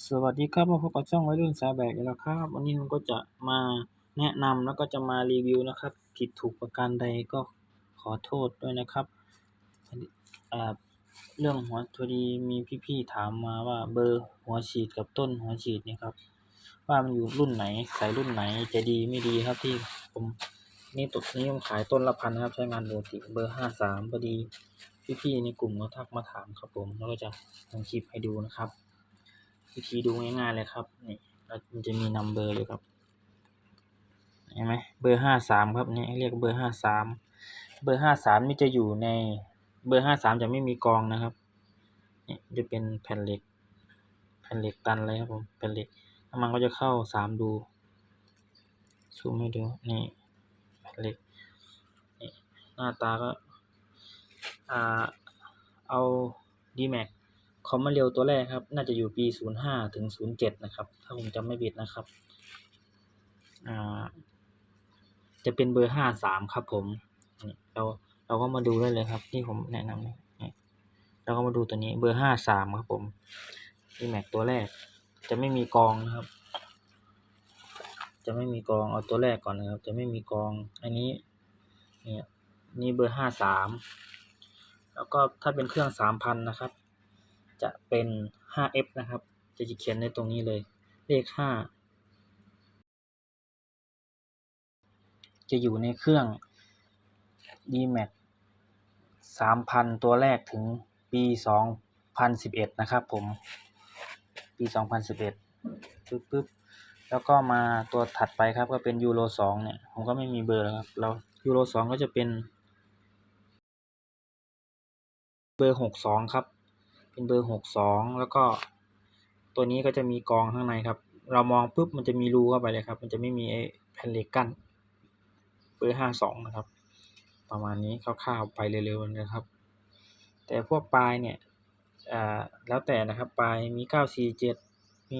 สวัสดีครับ มาพบกับช่องวัยรุ่นสายแบกอีกแล้วครับ วันนี้ผมก็จะมาแนะนำแล้วก็จะมารีวิวนะครับ ผิดถูกประการใดก็ขอโทษด้วยนะครับเรื่องหัวพอดีมีพี่ๆถามมาว่าเบอร์หัวฉีดกับต้นหัวฉีดเนี่ยครับ ว่ามันอยู่รุ่นไหนใส่รุ่นไหนจะดีไม่ดีครับที่ผมนี่ตัวนี้ผมขายต้นละพันครับใช้งานปกติเบอร์ห้าสามพอดีพี่ๆในกลุ่มเขาทักมาถามครับผมแล้วก็จะทำคลิปให้ดูนะครับ วิธีดูง่ายๆเลยครับนี่มันจะมีนัมเบอร์อยู่ครับเห็นไหมเบอร์ห้าสามครับนี่เรียกเบอร์ห้าสามเบอร์ห้าสามนี่จะอยู่ในเบอร์ห้าสามจะไม่มีกองนะครับนี่จะเป็นแผ่นเหล็ก แผ่นเหล็กตันเลยครับผมแผ่นเหล็กน้ำมันก็จะเข้าสามดูซูมให้ดูนี่แผ่นเหล็กนี่หน้าตาก็อ่าเอาดีแม็ก คอมมาเร็วตัวแรกครับ น่าจะอยู่ปี 05 ถึง 07 นะครับ ถ้าผมจำไม่ผิดนะครับ อ่า จะเป็นเบอร์ 53 ครับผมเราเราก็มาดูได้เลยครับ ที่ผมแนะนำนี่เราก็มาดูตัวนี้เบอร์ 53 ครับผมดีแม็กตัวแรก จะไม่มีกองนะครับ จะไม่มีกองเอาตัวแรกก่อนนะครับ จะไม่มีกอง อันนี้เนี่ยนี่เบอร์ 53 แล้วก็ถ้าเป็นเครื่อง 3,000 นะครับ จะเป็น 5F นะครับ จะเขียนในตรงนี้เลย เลข 5 จะอยู่ในเครื่อง DMAX 3,000 ตัวแรกถึงปี 2011 นะครับผม ปี 2011 ปึ๊บปึ๊บแล้วก็มาตัวถัดไปครับก็เป็นยูโร2เนี่ย ผมก็ไม่มีเบอร์แล้วครับแล้วยูโร2ก็จะเป็น เบอร์ 62 ครับ เป็นเบอร์62แล้วก็ ตัวนี้ก็จะมีกองข้างในครับ เรามองปุ๊บมันจะมีรูเข้าไปเลยครับ มันจะไม่มีไอ้แผ่นเหล็กกั้นเบอร์52นะครับ ประมาณนี้คร่าวๆไปเร็วๆนะครับ แต่พวกปลายเนี่ยอ่าแล้วแต่นะครับปลายมี947มี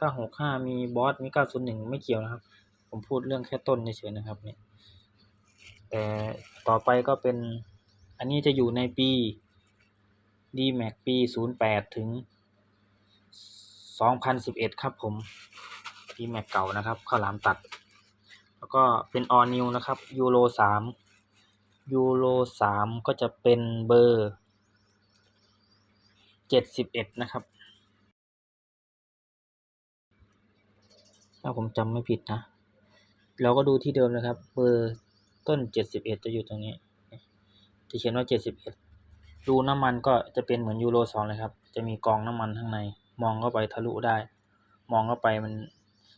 965มีบอสมี901ไม่เกี่ยวนะครับ ผมพูดเรื่องแค่ต้นเฉยๆนะครับเนี่ยแต่ต่อไปก็เป็นอันนี้จะอยู่ในปี DMAX ปี 08 ถึง 2011 ครับผม DMAX เก่านะครับข้าวหลามตัด แล้วก็เป็น All New นะครับยูโร3ยูโร3ก็จะเป็นเบอร์ 71 นะครับ ถ้าผมจำไม่ผิดนะ เราก็ดูที่เดิมนะครับ เบอร์ต้น 71 จะอยู่ตรงนี้ จะเขียนว่า 71 รูน้ำมันก็จะเป็นเหมือนยูโร2เลยครับ จะมีกองน้ำมันข้างใน มองเข้าไปทะลุได้ มองเข้าไปมัน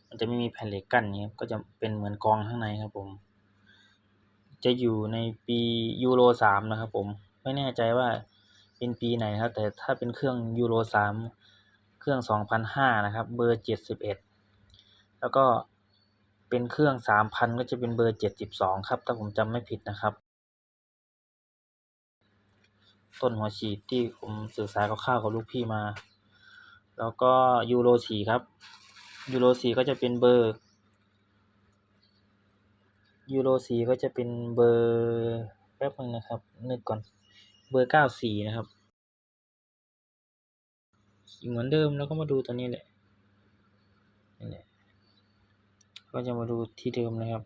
มันจะไม่มีแผ่นเหล็กกั้นอย่างเงี้ยก็จะเป็นเหมือนกองข้างในครับผม จะอยู่ในปียูโร3นะครับ ผม ไม่แน่ใจว่าเป็นปีไหนครับ แต่ถ้าเป็นเครื่องยูโร3เครื่อง2005นะครับ เบอร์71แล้วก็เป็นเครื่อง3,000ก็จะเป็นเบอร์72ครับ ถ้าผมจำไม่ผิดนะครับ ต้นหัวฉีดที่ผมสื่อสารคร่าวๆกับลูกพี่มา แล้วก็ยูโร4ครับยูโร4ก็จะเป็นเบอร์ยูโร4ก็จะเป็นเบอร์แป๊บนึงนะครับนึกก่อนเบอร์94นะครับ เหมือนเดิมแล้วก็มาดูตัวนี้แหละนี่แหละก็จะมาดูที่เดิมนะครับ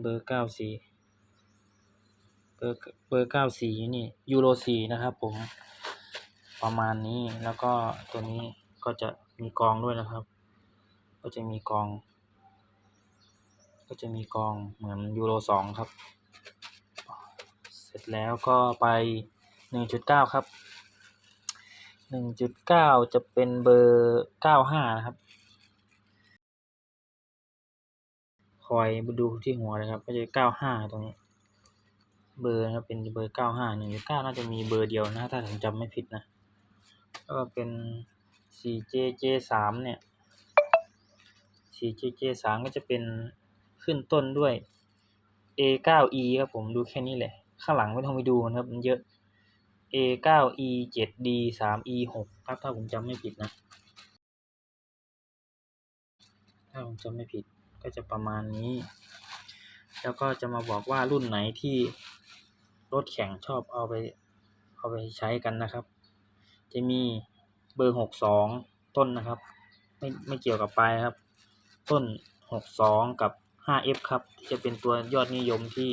เบอร์94 เบอร์เบอร์94นี่ยูโร4นะครับ ผมประมาณนี้แล้วก็ตัวนี้ก็จะมีกองด้วยนะครับ ก็จะมีกอง ก็จะมีกองเหมือนยูโร2ครับ เสร็จแล้วก็ไป1.9ครับ1.9จะเป็นเบอร์95นะครับ คอยดูที่หัวนะครับ ก็จะ95ตรงนี้ เบอร์นะครับเป็นเบอร์95 1.9น่าจะมีเบอร์เดียวนะถ้าผมจำไม่ผิดนะแล้วก็เป็น 4JJ3 เนี่ย 4JJ3 ก็จะเป็นขึ้นต้นด้วย A9E ครับผมดูแค่นี้แหละ ข้างหลังไม่ต้องไปดูนะครับ มันเยอะ A9E 7D 3E 6ครับถ้าผมจำไม่ผิดนะ ถ้าผมจำไม่ผิดก็จะประมาณนี้ แล้วก็จะมาบอกว่ารุ่นไหนที่ รถแข่งชอบเอาไป เอาไปใช้กันนะครับ จะมีเบอร์62ต้นนะครับ ไม่ไม่เกี่ยวกับปลายครับ ต้นหกสองกับห้าเอฟครับที่จะเป็นตัวยอดนิยมที่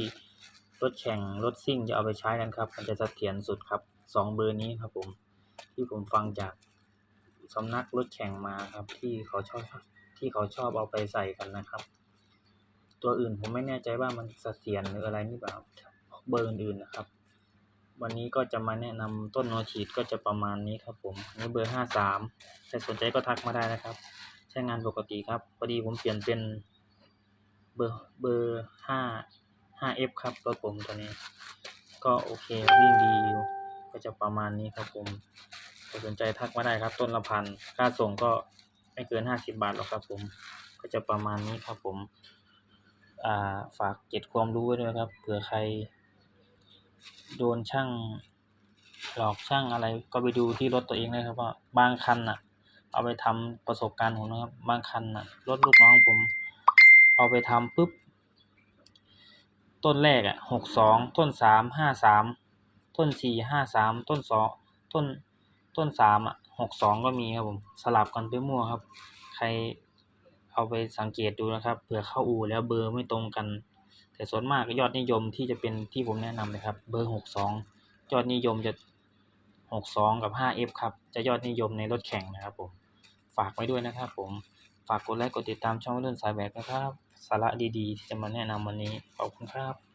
รถแข่งรถซิ่งจะเอาไปใช้กันครับ มันจะเสถียรสุดครับสองเบอร์นี้ครับผมที่ผมฟังจากสำนักรถแข่งมาครับ ที่เขาชอบที่เขาชอบเอาไปใส่กันนะครับ ตัวอื่นผมไม่แน่ใจว่ามันเสถียรหรืออะไรนี่เปล่า เบอร์อื่นๆนะครับ วันนี้ก็จะมาแนะนำต้นโนฉีดก็จะประมาณนี้ครับผมอันนี้เบอร์ห้าสามใครสนใจก็ทักมาได้นะครับ ใช้งานปกติครับพอดีผมเปลี่ยนเป็นเบอร์เบอร์ห้าห้าเอฟครับรถผมตัวนี้ ก็โอเควิ่งดีอยู่ก็จะประมาณนี้ครับผมใครสนใจทักมาได้ครับ ต้นละพันค่าส่งก็ไม่เกินห้าสิบบาทหรอกครับผมก็จะประมาณนี้ครับผมอ่าฝากเก็บความรู้ไว้ด้วยครับเผื่อใคร โดนช่างหลอกช่างอะไร ก็ไปดูที่รถตัวเองนะครับว่าบางคันน่ะ เอาไปทำประสบการณ์ผมนะครับ บางคันน่ะรถลูกน้องผม เอาไปทำปุ๊บ ต้นแรกอะหกสองต้นสามห้าสามต้นสี่ห้าสามต้นสองต้นต้นสามอะหกสองก็มีครับผมสลับกันไปมั่วครับ ใครเอาไปสังเกตดูนะครับเผื่อเข้าอู่แล้วเบอร์ไม่ตรงกัน แต่ส่วนมากยอดนิยมที่จะเป็นที่ผมแนะนำเลยครับ เบอร์หกสองยอดนิยมจะหกสองกับห้าเอฟครับ จะยอดนิยมในรถแข่งนะครับผม ฝากไว้ด้วยนะครับผม ฝากกดไลค์กดติดตามช่องวัยรุ่นสายแบกนะครับ สาระดีๆ ที่จะมาแนะนำวันนี้ ขอบคุณครับ